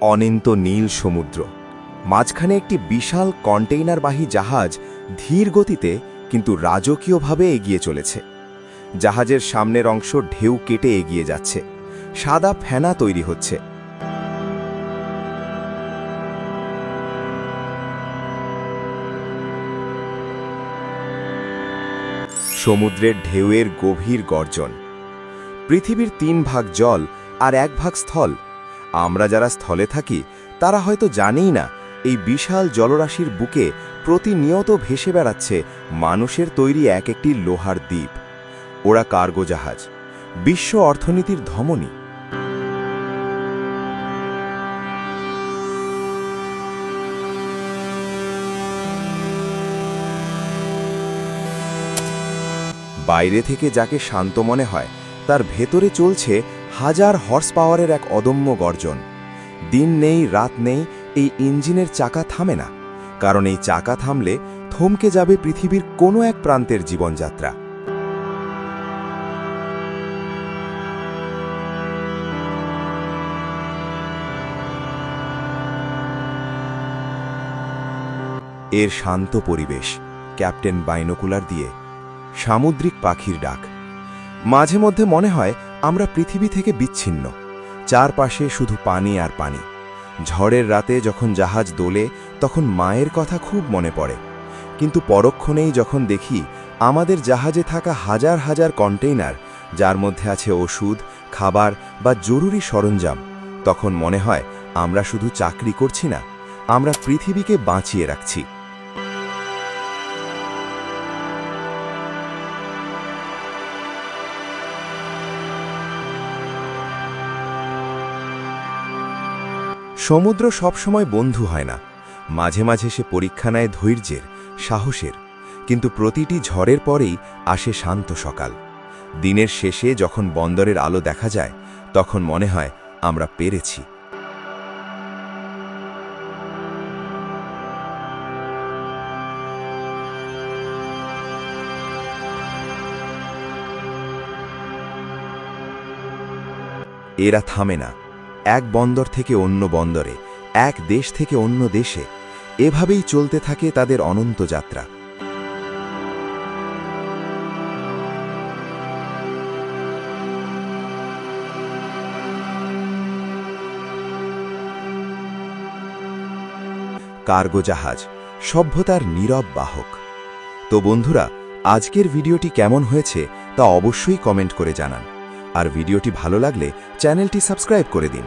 অনন্ত নীল সমুদ্র। মাঝখানে একটি বিশাল কন্টেইনারবাহী জাহাজ ধীর গতিতে কিন্তু রাজকীয়ভাবে এগিয়ে চলেছে। জাহাজের সামনের অংশ ঢেউ কেটে এগিয়ে যাচ্ছে। সাদা ফেনা তৈরি হচ্ছে। সমুদ্রের ঢেউয়ের গভীর গর্জন। পৃথিবীর তিন ভাগ জল আর এক ভাগ স্থল আমরা যারা স্থলে থাকি, তারা হয়তো জানেই না, এই বিশাল জলরাশির বুকে প্রতিনিয়ত ভেসে বেড়াচ্ছে মানুষের তৈরি এক একটি লোহার দ্বীপ। ওরা কার্গো জাহাজ, বিশ্ব অর্থনীতির ধমনী। বাইরে থেকে যাকে শান্ত মনে হয়, তার ভেতরে চলছে হাজার হর্স পাওয়ারের এক অদম্য গর্জন। দিন নেই, রাত নেই, এই ইঞ্জিনের চাকা থামে না, কারণ এই চাকা থামলে থমকে যাবে পৃথিবীর কোনো এক প্রান্তের জীবনযাত্রা। এর শান্ত পরিবেশ, ক্যাপ্টেন বাইনোকুলার দিয়ে সামুদ্রিক পাখির ডাক। মাঝে মধ্যে মনে হয় আমরা পৃথিবী থেকে বিচ্ছিন্ন, চারপাশে শুধু পানি আর পানি। ঝড়ের রাতে যখন জাহাজ দোলে, তখন মায়ের কথা খুব মনে পড়ে। কিন্তু পরক্ষণেই যখন দেখি, আমাদের জাহাজে থাকা হাজার হাজার কন্টেইনার, যার মধ্যে আছে ওষুধ, খাবার বা জরুরি সরঞ্জাম, তখন মনে হয় আমরা শুধু চাকরি করছি না, আমরা পৃথিবীকে বাঁচিয়ে রাখছি। সমুদ্র সবসময় বন্ধু হয় না। মাঝে মাঝে সে পরীক্ষা নেয় ধৈর্যের, সাহসের। কিন্তু প্রতিটি ঝড়ের পরেই আসে শান্ত সকাল। দিনের শেষে যখন বন্দরের আলো দেখা যায়, তখন মনে হয় আমরা পেরেছি। এরা থামে না। এক বন্দর থেকে অন্য বন্দরে, এক দেশ থেকে অন্য দেশে। এভাবেই চলতে থাকে তাদের অনন্ত যাত্রা। কার্গো জাহাজ, সভ্যতার নীরব বাহক। তো বন্ধুরা, আজকের ভিডিওটি কেমন হয়েছে তা অবশ্যই কমেন্ট করে জানান। আর ভিডিওটি ভালো লাগলে চ্যানেলটি সাবস্ক্রাইব করে দিন।